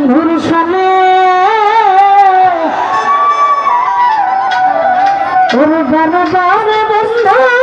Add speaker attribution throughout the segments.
Speaker 1: বন্ধুর সনে বারবার বন্ধুর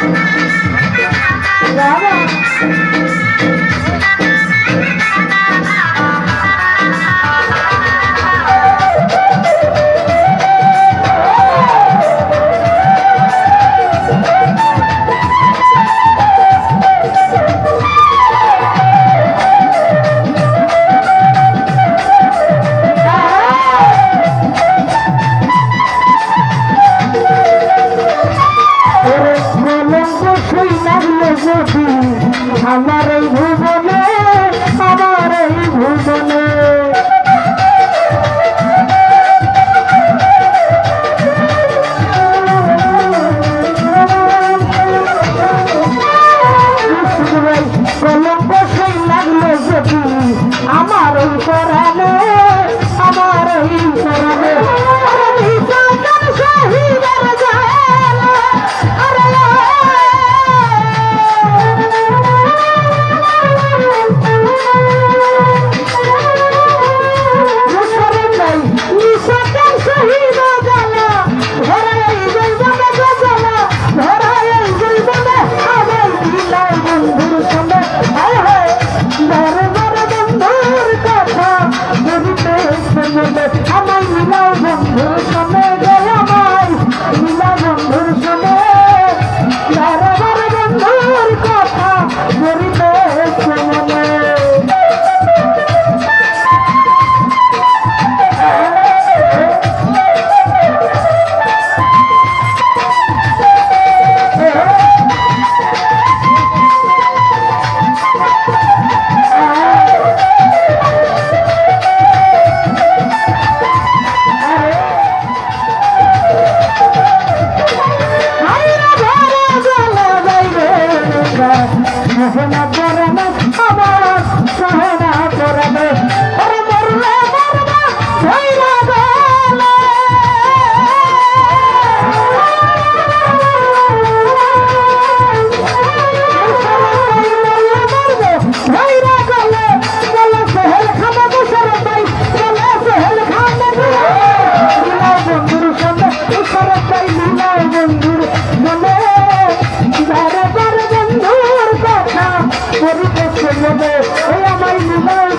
Speaker 1: Música আমার এই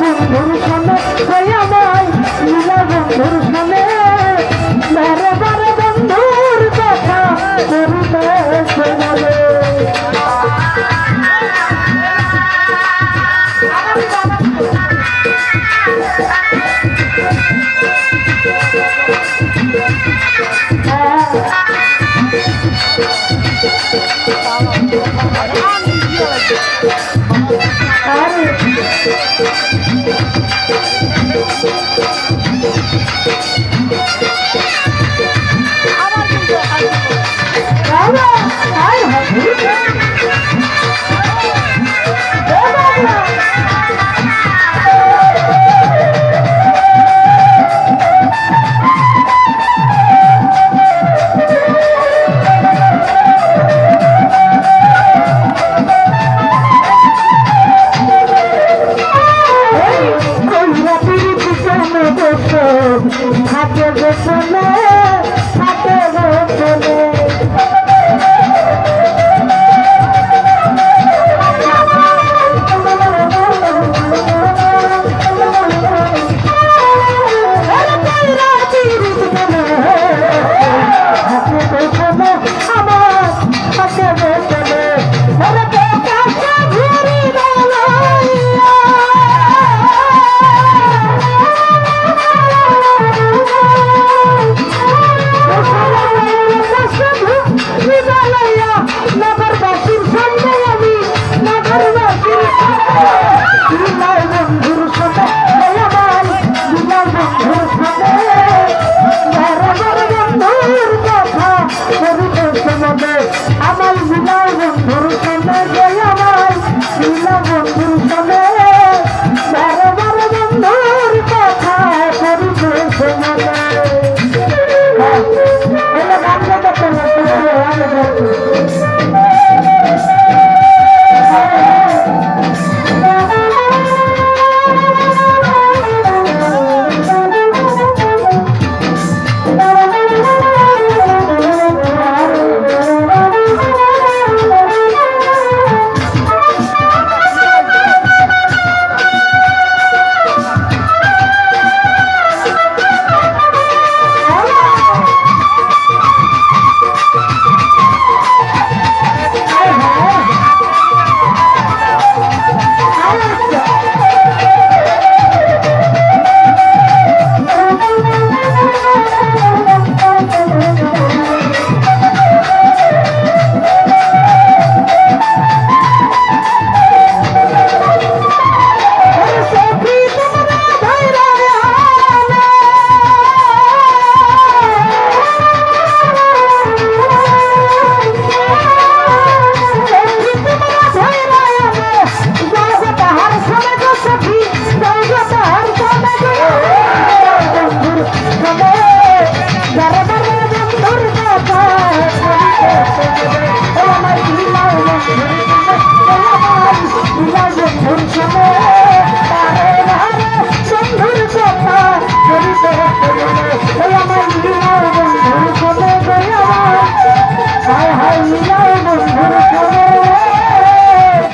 Speaker 1: বন্ধুর সনে কই আমায় লীলা বন্ধুর সনে বারে বারে বন্ধুর কথা করিতে বলে আরে